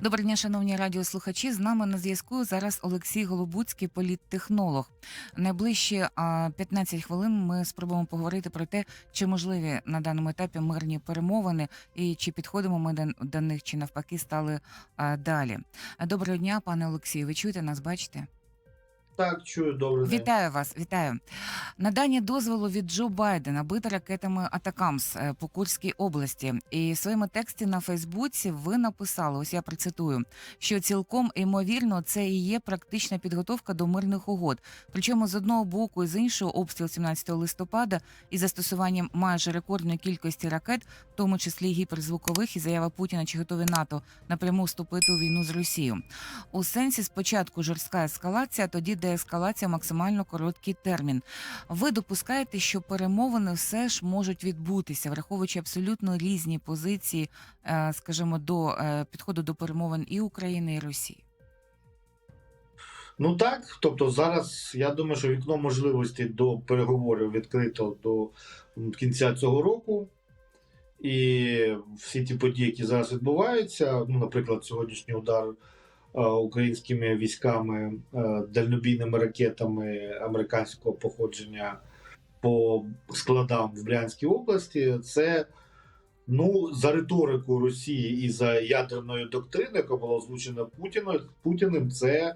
Доброго дня, шановні радіослухачі. З нами на зв'язку зараз Олексій Голобуцький, політтехнолог. Найближчі а, 15 хвилин ми спробуємо поговорити про те, чи можливі на даному етапі мирні перемовини і чи підходимо ми до них, чи навпаки стали далі. Доброго дня, пане Олексію. Ви чуєте нас? Бачите? Так, чую, добре. Вітаю вас, вітаю. Надання дозволу від Джо Байдена бити ракетами Атакамс е, по Курській області. І в своєму тексті на Фейсбуці ви написали: ось я процитую, що цілком ймовірно це і є практична підготовка до мирних угод. Причому з одного боку і з іншого обстріл 17 листопада із застосуванням майже рекордної кількості ракет, в тому числі гіперзвукових, і заява Путіна, чи готові НАТО напряму вступити у війну з Росією. У сенсі спочатку жорстка ескалація, тоді деескалація максимально короткий термін. Ви допускаєте, що перемовини все ж можуть відбутися, враховуючи абсолютно різні позиції, е, скажімо, до е, підходу до перемовин і України, і Росії. Ну так, тобто зараз я думаю, що вікно можливостей до переговорів відкрито до кінця цього року. І всі ті події, які зараз відбуваються, ну, наприклад, сьогоднішній удар українськими військами е, дальнобійними ракетами американського походження по складам в Брянській області, це ну, за риторику Росії і за ядерною доктриною, яка була озвучена Путіною, Путіним, це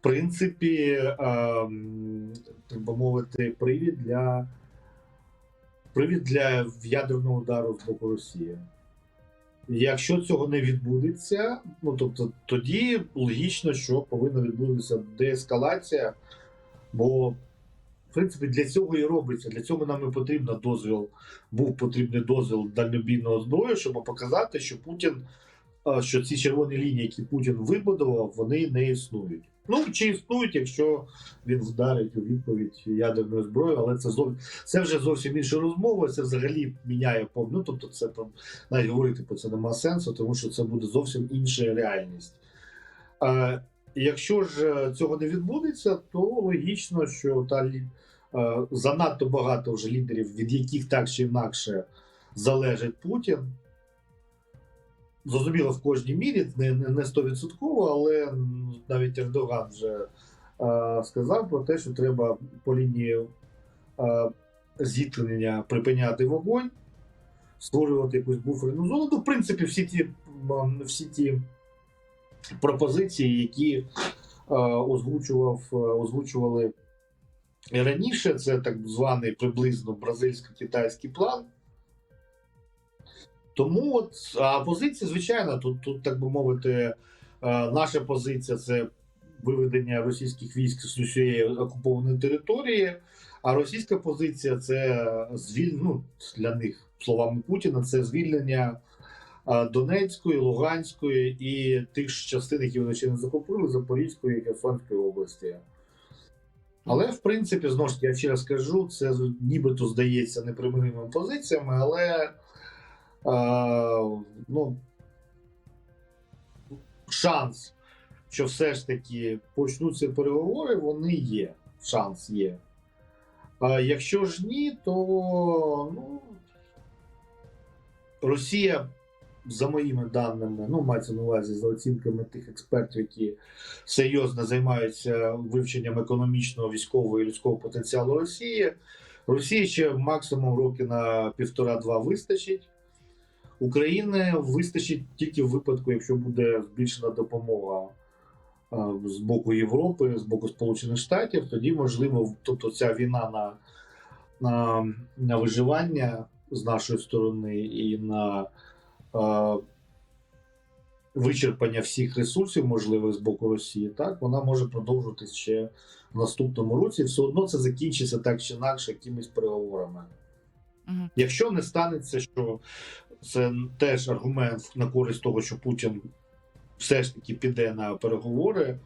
в принципі, ем, так би мовити, привід для привід для ядерного удару з боку Росії. Якщо цього не відбудеться, ну тобто тоді логічно, що повинна відбутися деескалація, бо в принципі для цього і робиться. Для цього нам і потрібна дозвіл, був потрібний дозвіл дальнобійного зброї, щоб показати, що Путін, що ці червоні лінії, які Путін вибудував, вони не існують. Ну чи існують, якщо він вдарить у відповідь ядерною зброєю, але це зов... це вже зовсім інша розмова. Це взагалі міняє пов- Ну, тобто, це про навіть говорити про це нема сенсу, тому що це буде зовсім інша реальність. Е, якщо ж е, цього не відбудеться, то логічно, що та е, занадто багато вже лідерів, від яких так чи інакше залежить Путін. Зрозуміло, в кожній мірі, не, не, 100%, але навіть Ердоган вже е, сказав про те, що треба по лінії е, зіткнення припиняти вогонь, створювати якусь буферну зону. Ну, в принципі, всі ті, всі ті пропозиції, які е, озвучував, озвучували раніше, це так званий приблизно бразильсько-китайський план. Тому от а позиція, звичайно, тут, тут так би мовити, е, наша позиція це виведення російських військ з усієї окупованої території. А російська позиція це звіль... ну, для них, словами Путіна, це звільнення Донецької, Луганської і тих ж частин, які вони ще не захопили, Запорізької і Херсонської області. Але в принципі, знову ж таки, я ще раз кажу, це нібито здається непримиримими позиціями, але ну, шанс, що все ж таки почнуться переговори, вони є. Шанс є. А якщо ж ні, то ну, Росія, за моїми даними, ну, мається на увазі за оцінками тих експертів, які серйозно займаються вивченням економічного, військового і людського потенціалу Росії. Росії ще максимум роки на півтора-два вистачить. України вистачить тільки в випадку, якщо буде збільшена допомога з боку Європи, з боку Сполучених Штатів, тоді можливо, тобто ця війна на, на, на виживання з нашої сторони і на а, вичерпання всіх ресурсів можливих з боку Росії, так вона може продовжуватись ще в наступному році. Все одно це закінчиться так чи інакше якимись переговорами. Мгм. Якщо не станеться, що це теж аргумент на користь того, що Путін все ж таки піде на переговори, е,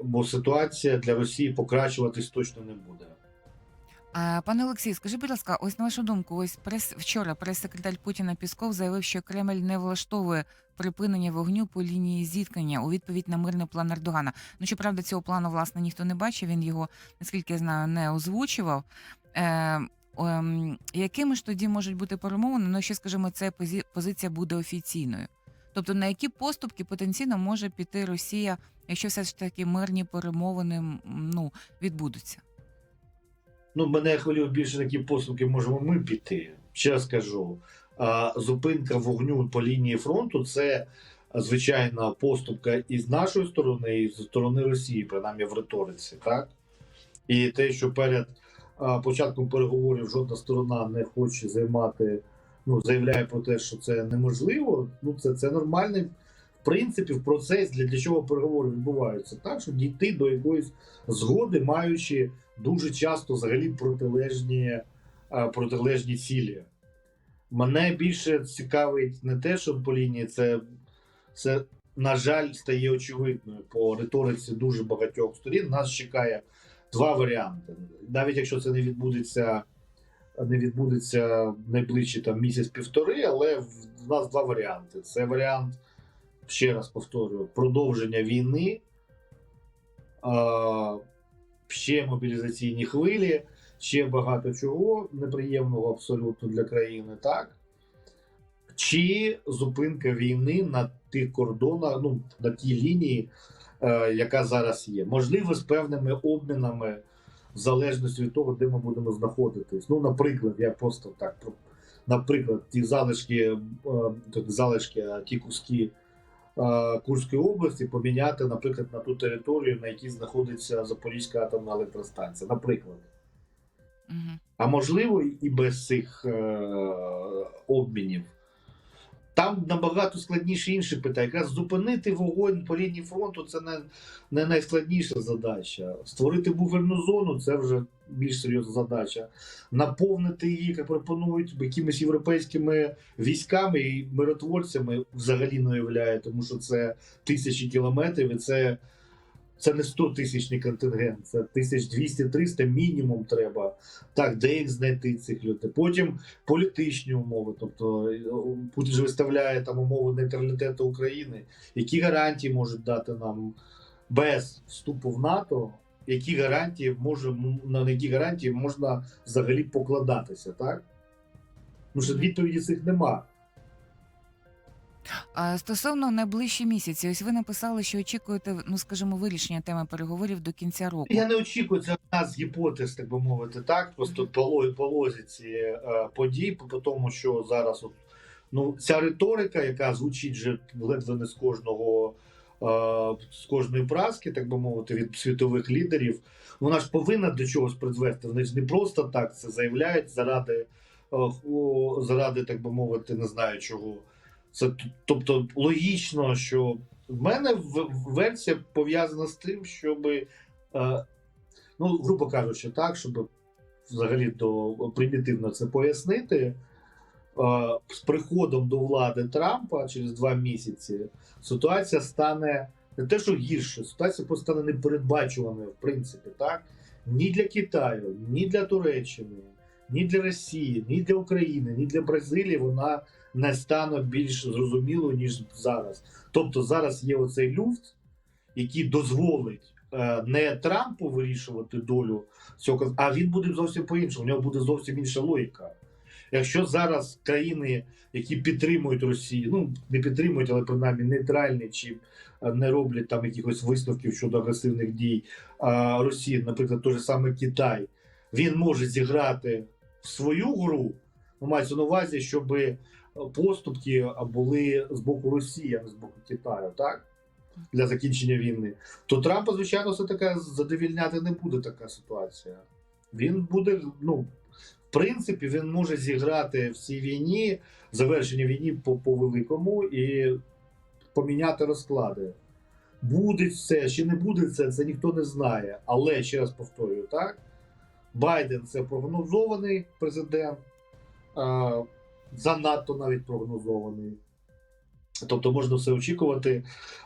бо ситуація для Росії покращуватись точно не буде. Пане Олексій, скажіть, будь ласка, ось на вашу думку, ось прес вчора прес-секретар Путіна Пісков заявив, що Кремль не влаштовує припинення вогню по лінії зіткнення у відповідь на мирний план Ердогана. Ну щоправда, цього плану власне ніхто не бачив. Він його, наскільки я знаю, не озвучував. Ем, якими ж тоді можуть бути перемовини? Ну, що скажімо, ця позиція буде офіційною. Тобто на які поступки потенційно може піти Росія, якщо все ж таки мирні перемовини ну, відбудуться? Ну, мене хвилює більше такі поступки можемо ми піти. Ще раз кажу, а, зупинка вогню по лінії фронту це звичайна поступка і з нашої сторони, і з сторони Росії, принаймні в риториці, так? І те, що перед початком переговорів жодна сторона не хоче займати, ну, заявляє про те, що це неможливо, ну це, це нормальний, в принципі, в процес, для, для чого переговори відбуваються, так, щоб дійти до якоїсь згоди, маючи дуже часто взагалі протилежні, протилежні цілі. Мене більше цікавить не те, що по лінії це, це, на жаль, стає очевидною по риториці дуже багатьох сторін. Нас чекає два варіанти. Навіть якщо це не відбудеться, не відбудеться найближчі там місяць-півтори, але в нас два варіанти. Це варіант, ще раз повторюю, продовження війни. Ще мобілізаційні хвилі, ще багато чого неприємного абсолютно для країни, так? Чи зупинка війни на тих кордонах, ну, на тій лінії, е, яка зараз є. Можливо, з певними обмінами, в залежності від того, де ми будемо знаходитись. Ну, наприклад, я просто так наприклад, ті залишки, е, залишки, ті куски Курської області поміняти, наприклад, на ту територію, на якій знаходиться Запорізька атомна електростанція, наприклад. Угу. А можливо, і без цих е, обмінів. Там набагато складніше інше питання. Якраз зупинити вогонь по лінії фронту це не, не найскладніша задача. Створити буферну зону це вже більш серйозна задача. Наповнити її, як пропонують, якимись європейськими військами і миротворцями взагалі не уявляє, тому що це тисячі кілометрів, і це, це не 100 тисячний контингент, це 1200-300 мінімум треба. Так, де їх знайти цих людей? Потім політичні умови. Тобто е, Путін ж виставляє там умови нейтралітету України. Які гарантії можуть дати нам без вступу в НАТО? Які гарантії може на які гарантії можна взагалі покладатися, так? Ну що відповіді цих нема. А стосовно найближчі місяці, ось ви написали, що очікуєте, ну скажімо, вирішення теми переговорів до кінця року. Я не очікую, це одна з гіпотез, так би мовити, так. Просто по, ло- по лозіці е, подій, по, по тому, що зараз от, ну, ця риторика, яка звучить вже ледве не з кожного. е, З кожної праски, так би мовити, від світових лідерів, вона ж повинна до чогось призвести. Вони ж не просто так це заявляють заради, е, заради, так би мовити, не знаю чого. Це тобто логічно, що в мене версія пов'язана з тим, щоби Е, ну, грубо кажучи, так, щоб взагалі до примітивно це пояснити. е, З приходом до влади Трампа через два місяці ситуація стане не те, що гірше, ситуація просто стане непередбачуваною, в принципі, так? Ні для Китаю, ні для Туреччини, ні для Росії, ні для України, ні для Бразилії вона не стане більш зрозумілою, ніж зараз. Тобто зараз є оцей люфт, який дозволить е, не Трампу вирішувати долю цього, а він буде зовсім по-іншому. У нього буде зовсім інша логіка. Якщо зараз країни, які підтримують Росію, ну не підтримують, але принаймні нейтральні чи е, не роблять там якихось висновків щодо агресивних дій а, Росії, наприклад, той же саме Китай, він може зіграти в свою гру, ну, мається на увазі, щоб поступки були з боку Росії, а не з боку Китаю, так? Для закінчення війни, то Трампа, звичайно, все таке задовільняти не буде така ситуація. Він буде, ну, в принципі, він може зіграти в цій війні, завершення війни по, по великому і поміняти розклади. Буде це чи не буде це, це ніхто не знає. Але ще раз повторюю, так? Байден це прогнозований президент, занадто навіть прогнозований. Тобто можна все очікувати.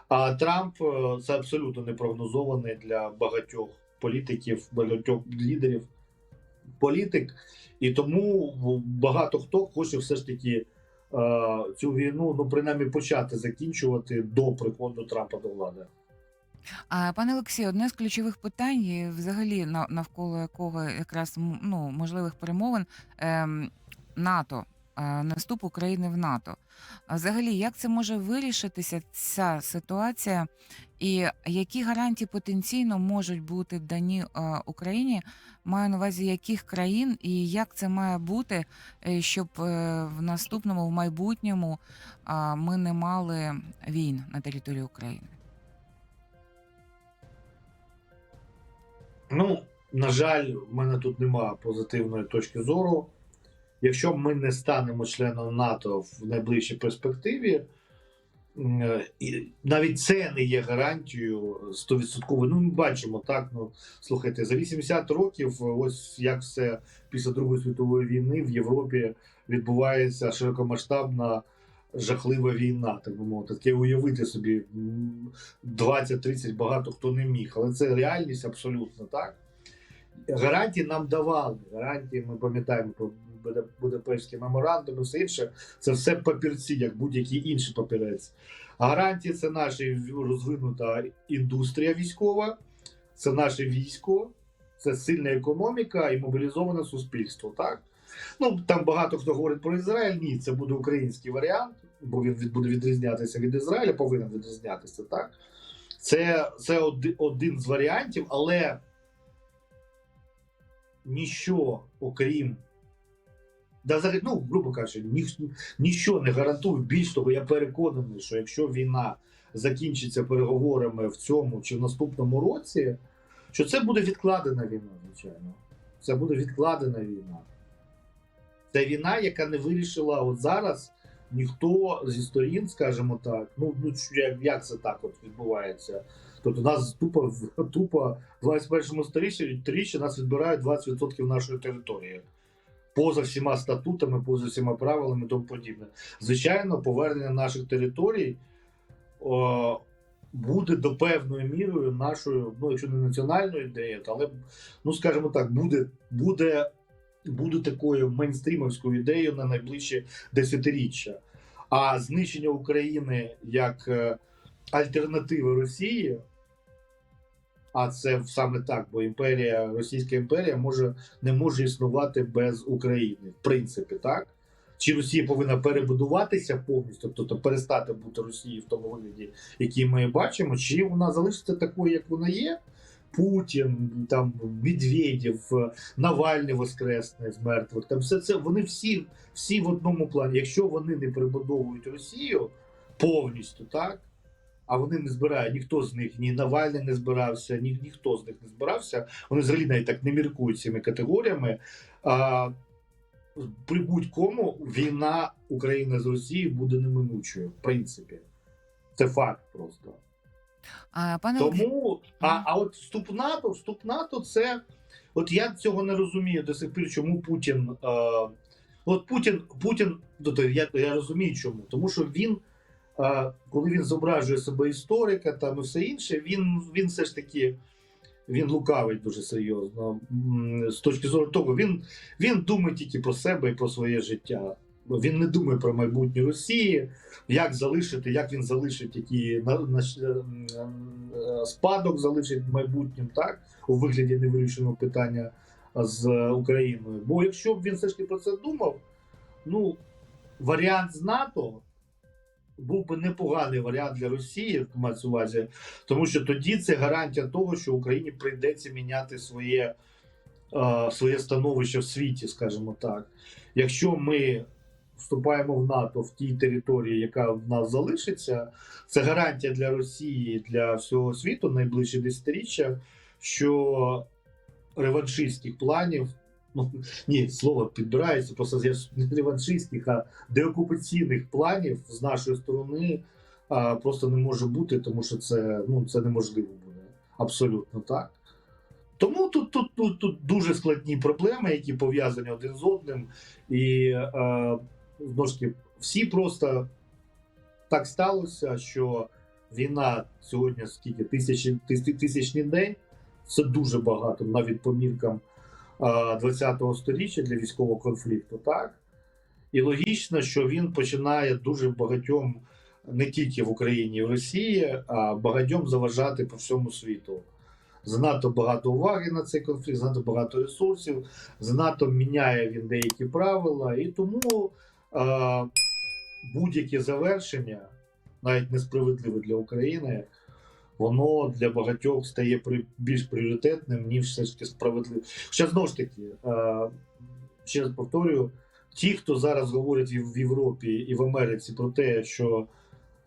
А Трамп е, це абсолютно не прогнозований для багатьох політиків, багатьох лідерів політик. І тому багато хто хоче все ж таки е, цю війну, ну принаймні почати закінчувати до приходу Трампа до влади. А пане Олексію, одне з ключових питань, взагалі на- навколо якого якраз ну, можливих перемовин ем, НАТО. Е, на вступ України в НАТО. Взагалі, як це може вирішитися ця ситуація, і які гарантії потенційно можуть бути дані е, Україні? Маю на увазі яких країн, і як це має бути, е, щоб в наступному, в майбутньому ми не мали війн на території України? Ну, на жаль, в мене тут немає позитивної точки зору. Якщо ми не станемо членом НАТО в найближчій перспективі, е, навіть це не є гарантією 100%. Ну, ми бачимо так. Ну слухайте, за 80 років, ось як все після Другої світової війни в Європі відбувається широкомасштабна жахлива війна, так би мовити. Таке уявити собі м, 20-30 багато хто не міг, але це реальність абсолютно так. Гарантії нам давали. Гарантії ми пам'ятаємо про Будапештський меморандум і все інше. Це все папірці, як будь-який інший папірець. А гарантії це наша розвинута індустрія військова, це наше військо, це сильна економіка і мобілізоване суспільство. Так? Ну, там багато хто говорить про Ізраїль. Ні, це буде український варіант, бо він буде відрізнятися від Ізраїля, повинен відрізнятися. Так? Це, це оди- один з варіантів, але ніщо, окрім. Да, ну, грубо кажучи, ні, ніщо не гарантує. Більш того, я переконаний, що якщо війна закінчиться переговорами в цьому чи в наступному році, що це буде відкладена війна, звичайно. Це буде відкладена війна. Це війна, яка не вирішила от зараз ніхто зі сторін, скажімо так. Ну, ну як, це так от відбувається? Тобто нас тупо, тупо в 21 сторіччі сторіччі нас відбирають 20% нашої території. Поза всіма статутами, поза всіма правилами тому подібне. Звичайно, повернення наших територій о, буде до певною мірою нашою, ну, якщо не національною ідеєю, але, ну скажімо так, буде, буде, буде такою мейнстрімовською ідеєю на найближчі десятиріччя. А знищення України як е, альтернативи Росії, а це саме так, бо імперія, Російська імперія може не може існувати без України, в принципі, так. Чи Росія повинна перебудуватися повністю, тобто перестати бути Росією в тому вигляді, який ми бачимо, чи вона залишиться такою, як вона є? Путін, там Медведєв, Навальний Воскресне з мертвих. Там все це вони всі, всі в одному плані. Якщо вони не перебудовують Росію повністю, так а вони не збирають, ніхто з них, ні Навальний не збирався, ні, ніхто з них не збирався. Вони взагалі навіть так не міркують цими категоріями. А, при будь-кому війна України з Росією буде неминучою, в принципі. Це факт просто. А, пане Тому, а, а от вступ НАТО, вступ НАТО, це. От я цього не розумію до сих пір, чому Путін. Е, от Путін, Путін, тобто я, я розумію чому. Тому що він, коли він зображує себе історика там все інше, він, він все ж таки він лукавить дуже серйозно. З точки зору того, він, він думає тільки про себе і про своє життя. Він не думає про майбутнє Росії, як залишити, як він залишить який на, на, е, спадок залишить майбутнім, так у вигляді невирішеного питання з Україною. Бо якщо б він все ж таки про це думав, ну варіант з НАТО був би непоганий варіант для Росії, мається увазі, тому що тоді це гарантія того, що Україні прийдеться міняти своє, е, своє становище в світі, скажімо так. Якщо ми вступаємо в НАТО в тій території, яка в нас залишиться, це гарантія для Росії, для всього світу найближче десятиріччя, що реваншистських планів. Ну, ні, слово підбирається, просто не реваншистських, а деокупаційних планів з нашої сторони а, просто не може бути, тому що це, ну, це неможливо буде. Абсолютно так. Тому тут, тут, тут, тут дуже складні проблеми, які пов'язані один з одним. І знову ж таки, всі просто так сталося, що війна сьогодні скільки тисячі, тис- тисячний день це дуже багато, навіть по міркам 20-го сторіччя для військового конфлікту, так? І логічно, що він починає дуже багатьом не тільки в Україні і в Росії, а багатьом заважати по всьому світу. Занадто багато уваги на цей конфлікт, занадто багато ресурсів, занадто міняє він деякі правила, і тому е, будь-яке завершення, навіть несправедливе для України, воно для багатьох стає більш пріоритетним, ніж все ж таки справедливе. Хоча знову ж таки, е, ще раз повторюю, ті, хто зараз говорять в Європі і в Америці про те, що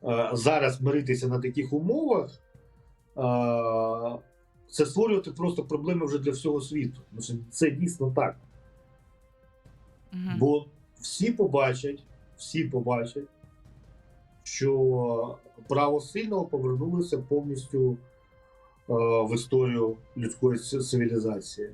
е, зараз миритися на таких умовах, е, це створювати просто проблеми вже для всього світу. Це дійсно так. Мгм. Бо всі побачать, всі побачать, що право сильного повернулося повністю е, в історію людської цивілізації.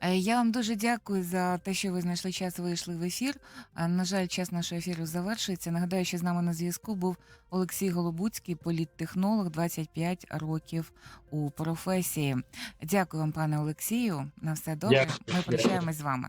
Е, Я вам дуже дякую за те, що ви знайшли час вийшли в ефір. Е, На жаль, час нашого ефіру завершується. Нагадаю, що з нами на зв'язку був Олексій Голобуцький, політтехнолог, 25 років у професії. Дякую вам, пане Олексію. На все добре. Дякую. Ми прощаємось з вами.